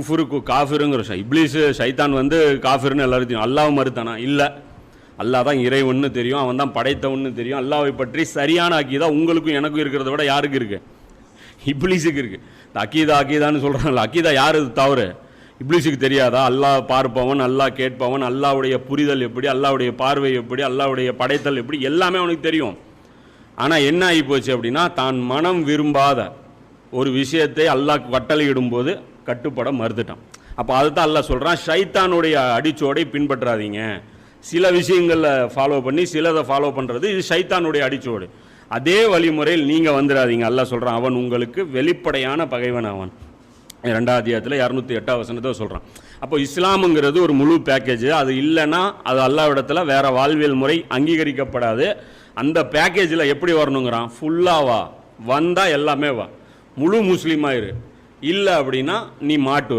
குஃபுருக்கு காஃபிருங்கிற shy இப்ளீஸு சைத்தான் வந்து காஃபிர்னு எல்லாரும் அல்லாஹ் மறுத்தானா? இல்லை. அல்லாஹ் தான் இறைவன்னு தெரியும் அவன் தான் படைத்தவன்னு தெரியும். அல்லாவை பற்றி சரியான அக்கீதா உங்களுக்கும் எனக்கும் இருக்கிறத விட யாருக்கு இருக்குது இப்ளீஸுக்கு இருக்குது இந்த அக்கீதா அக்கீதான்னு சொல்கிறாங்கல்ல அக்கீதா யார் இது தவறு? இப்ளீஸுக்கு தெரியாதா? அல்லாஹ் பார்ப்பவன் அல்லாஹ் கேட்பவன் அல்லாவுடைய புரிதல் எப்படி அல்லாவுடைய பார்வை எப்படி அல்லாவுடைய படைத்தல் எப்படி எல்லாமே அவனுக்கு தெரியும். ஆனால் என்ன ஆகி போச்சு அப்படின்னா தான் மனம் விரும்பாத ஒரு விஷயத்தை அல்லாஹ் கட்டளையிடும்போது கட்டுப்பட மறுத்துட்டான். அப்போ அதுதான் அல்லாஹ் சொல்கிறான் ஷைத்தானுடைய அடிச்சோடை பின்பற்றாதீங்க. சில விஷயங்களில் ஃபாலோ பண்ணி சிலதை ஃபாலோ பண்ணுறது இது ஷைத்தானுடைய அடிச்சோடு. அதே வழிமுறையில் நீங்கள் வந்துடாதீங்க. அல்ல சொல்கிறான் அவன் உங்களுக்கு வெளிப்படையான பகைவன் அவன். ரெண்டாவது அத்தியாயத்தில் இரநூத்தி எட்டாவது வசனத்தை சொல்கிறான் அப்போ இஸ்லாமுங்கிறது ஒரு முழு பேக்கேஜ் அது இல்லைன்னா அது அல்லாவிடத்தில் வேறு வாழ்வியல் முறை அங்கீகரிக்கப்படாது. அந்த பேக்கேஜில் எப்படி வரணுங்கிறான்? ஃபுல்லாக வா. வந்தால் எல்லாமே வா. முழு முஸ்லீமாக இரு இல்லை அப்படின்னா நீ மாட்டுவ.